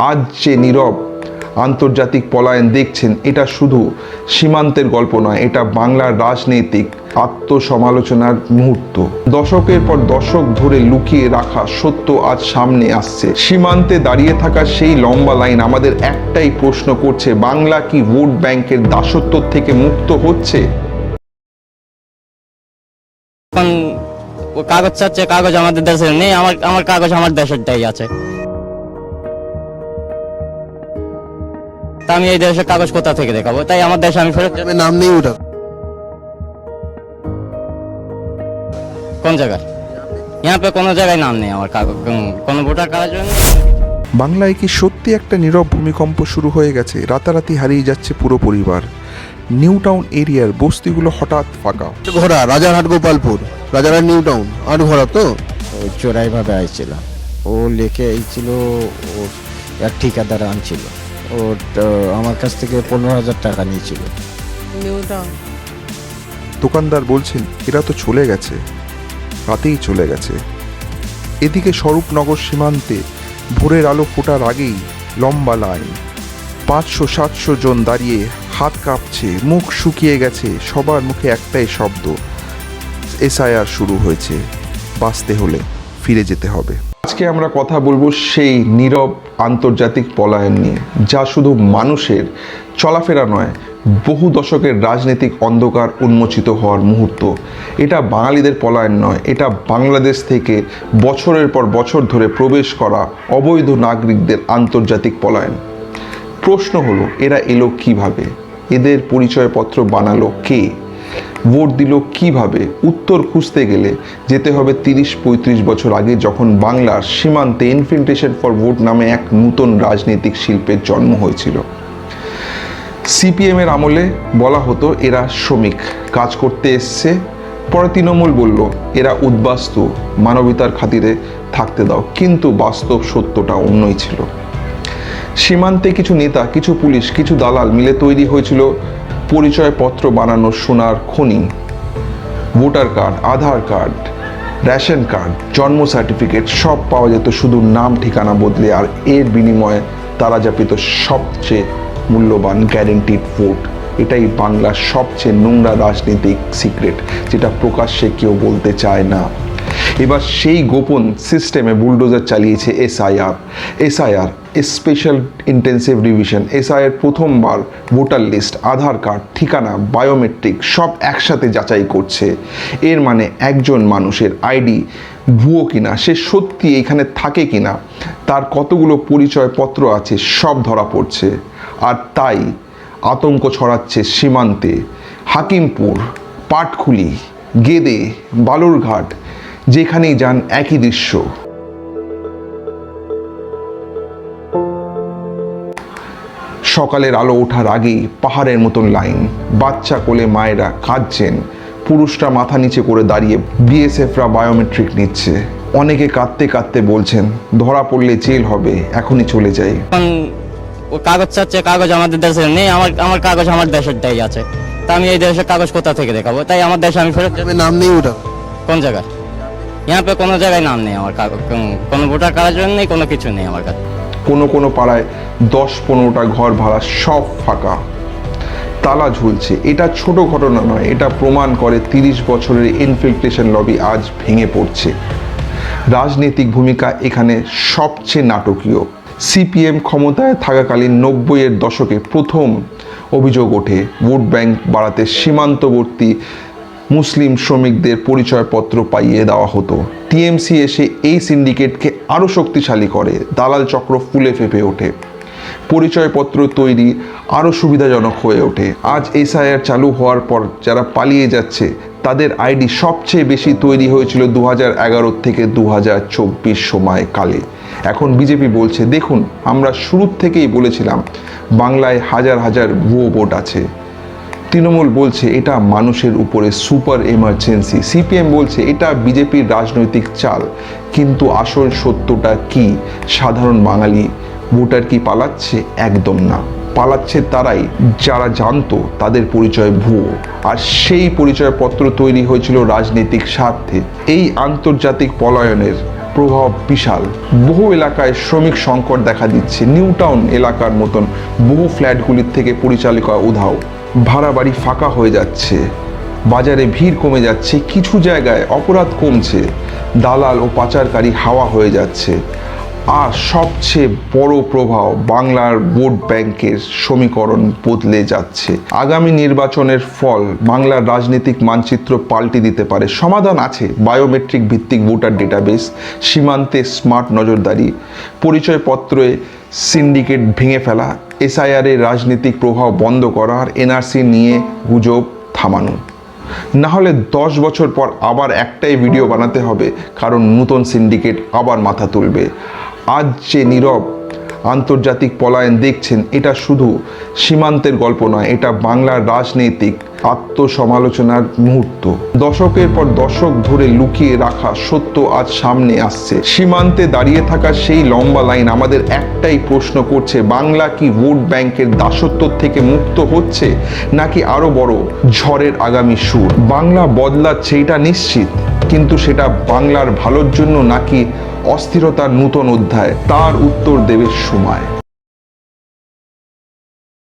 আজ যে নীরব আন্তর্জাতিক পলায়ন দেখছেন, এটা শুধু সীমান্তের গল্প নয়, এটা বাংলার রাজনৈতিক আত্মসমালোচনার মুহূর্ত। দশকের পর দশক ধরে লুকিয়ে রাখা সত্য আজ সামনে আসছে। সীমান্তে দাঁড়িয়ে থাকা সেই লম্বা লাইন আমাদের একটাই প্রশ্ন করছে, বাংলা কি ভোট ব্যাংকের দাসত্ব থেকে মুক্ত হচ্ছে? কাগজ চাচ্ছে, কাগজ আমাদের দেশের নেই, আমার আমার কাগজ আমার দেশেরটাই আছে। আমি এই দেশের কাগজ কোথা থেকে দেখাবো তাই আমার দেশে আমি ফেরত গ্রামের নাম নেই ওটা কোন জায়গায় यहाँ पे কোনো জায়গায় নাম নেই আমার কাগজ কোনো ভোটার কাগজ নেই বাংলায় কি সত্যি একটা নীরব ভূমিকম্প শুরু হয়ে গেছে রাতারাতি হারিয়ে যাচ্ছে পুরো পরিবার নিউ টাউন এরিয়ার বস্তিগুলো হঠাৎ ফাঁকা ঘোড়া রাজারহাট গোপালপুর রাজারহাট নিউ টাউন আট ঘোড়া তো ও চোরাইভাবে আইছিল ও লেখে আইছিল ও এক ঠিকাদার আনছিল ও আমার কাছ থেকে পনেরো হাজার টাকা নিয়েছিল। দোকানদার বলছেন এরা তো চলে গেছে। রাতেই চলে গেছে। এদিকে স্বরূপনগর সীমান্তে ভোরের আলো ফোটার আগেই লম্বা লাইন। পাঁচশো সাতশো জন দাঁড়িয়ে হাত কাঁপছে মুখ শুকিয়ে গেছে সবার মুখে একটাই শব্দ এসআইআর শুরু হয়েছে। বাঁচতে হলে ফিরে যেতে হবে। আজকে আমরা কথা বলব সেই নীরব আন্তর্জাতিক পলায়ন নিয়ে, যা শুধু মানুষের চলাফেরা নয়, বহু দশকের রাজনৈতিক অন্ধকার উন্মোচিত হওয়ার মুহূর্ত। এটা বাঙালিদের পলায়ন নয়, এটা বাংলাদেশ থেকে বছরের পর বছর ধরে প্রবেশ করা অবৈধ নাগরিকদের আন্তর্জাতিক পলায়ন। প্রশ্ন হলো, এরা এলো কীভাবে? এদের পরিচয়পত্র বানালো কে? ভোট দিল কীভাবে? উত্তর খুঁজতে গেলে যেতে হবে তিরিশ, পঁয়ত্রিশ বছর আগে যখন বাংলার সীমান্তে ইনফিল্ট্রেশন ফর ভোট নামে এক নূতন রাজনৈতিক শিল্পের জন্ম হয়েছিল। সিপিএমের আমলে বলা হতো, এরা শ্রমিক, কাজ করতে এসছে। পরে তৃণমূল বলল, এরা উদ্বাস্তু মানবিতার খাতিরে থাকতে দাও। কিন্তু বাস্তব সত্যটা অন্যই ছিল। সীমান্তে কিছু নেতা, কিছু পুলিশ, কিছু দালাল মিলে তৈরি হয়েছিল পরিচয়পত্র বানানো সোনার খনি, voter card, Aadhaar card, ration card, জন্ম সার্টিফিকেট সব পাওয়া যেত শুধু নাম, ঠিকানা বদলে আর এর বিনিময়ে তারা যা পেত সবচেয়ে মূল্যবান গ্যারেন্টিড ভোট এটাই বাংলার সবচেয়ে নোংরা রাজনীতিক সিক্রেট যেটা প্রকাশ্যে কেউ বলতে চায় না। এবার সেই গোপন সিস্টেমে বুলডোজার চালিয়েছে SIR SIR special intensive revision SIR প্রথমবার ভোটার লিস্ট, আধার কার্ড, ঠিকানা, বায়োমেট্রিক সব একসাথে যাচাই করছে। এর মানে একজন মানুষের আইডি ভুয়ো কিনা, সে সত্যি এখানে থাকে কিনা, তার কতগুলো পরিচয়পত্র আছে সব ধরা পড়ছে। আর তাই আতঙ্ক ছড়াচ্ছে সীমান্তে। হাকিমপুর পাটখুলি গেদে, বালুরঘাট, যেখানেই যান একই দৃশ্য। সকালের আলো ওঠার আগেই পাহাড়ের মতন লাইন বাচ্চা কোলে মায়েরা কাঁদছেন পুরুষরা মাথা নিচে করে দাঁড়িয়ে বিএসএফরা বায়োমেট্রিক নিচ্ছে অনেকে কাঁদতে কাঁদতে বলছেন ধরা পড়লে জেল হবে এখনই চলে যাই এখন ও কাগজ চাচ্ছে কাগজ আমাদের দেশের নেই আমার আমার কাগজ আমার দেশেরটাই আছে তা আমি এই দেশের কাগজ কোথা থেকে দেখাবো তাই আমার দেশে আমি ফেরত গ্রামের নাম নেই ওটা কোন জায়গায় यहाँ पे কোনো জায়গায় নাম নেই আমার কাগজ কোনো- কোনো ভোটার কাগজ নেই কোনো কিছু নেই আমার কাছে কোনো কোনো পাড়ায় দশ পনেরোটা ঘর ভাড়া সব ফাঁকা। তালা ঝুলছে। এটা ছোট ঘটনা নয়, এটা প্রমাণ করে তিরিশ বছরের ইনফিল্ট্রেশন লবি আজ ভেঙে পড়ছে। রাজনৈতিক ভূমিকা এখানে সবচেয়ে নাটকীয়। সিপিএম ক্ষমতায় থাকাকালীন নব্বইয়ের দশকে প্রথম অভিযোগ ওঠে, ভোট ব্যাংক বাড়াতে সীমান্তবর্তী মুসলিম শ্রমিকদের পরিচয়পত্র পাইয়ে দেওয়া হতো। টিএমসি এসে এই সিন্ডিকেটকে আরও শক্তিশালী করে। দালাল চক্র ফুলে ফেপে ওঠে। পরিচয়পত্র তৈরি আরও সুবিধাজনক হয়ে ওঠে। আজ এসআইআর চালু হওয়ার পর যারা পালিয়ে যাচ্ছে, তাদের আইডি সবচেয়ে বেশি তৈরি হয়েছিল দু হাজার এগারো থেকে দু হাজার চব্বিশ সময়কালে এখন বিজেপি বলছে, দেখুন, আমরা শুরুর থেকেই বলেছিলাম, বাংলায় হাজার হাজার ভুয়ো ভোট আছে। তৃণমূল বলছে এটা মানুষের উপরে সুপার এমার্জেন্সি। সিপিএম বলছে এটা বিজেপির রাজনৈতিক চাল। কিন্তু আসল সত্যটা কি? সাধারণ বাঙালি ভোটার কি পালাচ্ছে? একদম না। পালাচ্ছে তারাই। যারা জানতো তাদের পরিচয় ভুয়ো। আর সেই পরিচয়পত্র তৈরি হয়েছিল রাজনৈতিক স্বার্থে। এই আন্তর্জাতিক পলায়নের প্রভাব বিশাল। বহু এলাকায় শ্রমিক সংকট দেখা দিচ্ছে। নিউ টাউন এলাকার মতন বহু ফ্ল্যাটগুলির থেকে পরিচালিকা উধাও। ভাড়া বাড়ি ফাঁকা হয়ে যাচ্ছে। বাজারে ভিড় কমে যাচ্ছে, কিছু জায়গায় অপরাধ কমছে, দালাল ও পাচারকারী হাওয়া হয়ে যাচ্ছে। আর সবচেয়ে বড় প্রভাব বাংলার ভোট ব্যাংকের সমীকরণ বদলে যাচ্ছে। আগামী নির্বাচনের ফল বাংলার রাজনৈতিক মানচিত্র পাল্টে দিতে পারে। সমাধান আছে বায়োমেট্রিক ভিত্তিক ভোটার ডেটাবেস, সীমান্তে স্মার্ট নজরদারি, পরিচয়পত্রে সিন্ডিকেট ভেঙে ফেলা এসআইআরের রাজনৈতিক প্রভাব বন্ধ করার এনআরসি নিয়ে গুজব থামানো। না হলে দশ বছর পর আবার একটাই ভিডিও বানাতে হবে, কারণ নূতন সিন্ডিকেট আবার মাথা তুলবে। আজ যে নীরব আন্তর্জাতিক পলায়ন দেখছেন, এটা শুধু সীমান্তের গল্প নয়, এটা বাংলার রাজনৈতিক আত্মসমালোচনার মুহূর্ত। দশকের পর দশক ধরে লুকিয়ে রাখা সত্য আজ সামনে আসছে। সীমান্তে দাঁড়িয়ে থাকা সেই লম্বা লাইন আমাদের একটাই প্রশ্ন করছে, বাংলা কি ভোট ব্যাংকের দাসত্ব থেকে মুক্ত হচ্ছে নাকি আরও বড় ঝড়ের আগামী সুর? বাংলা বদলাচ্ছে, এটা নিশ্চিত। কিন্তু সেটা বাংলার ভালোর জন্য নাকি অস্থিরতার নূতন অধ্যায়? তার উত্তর দেবে সময়।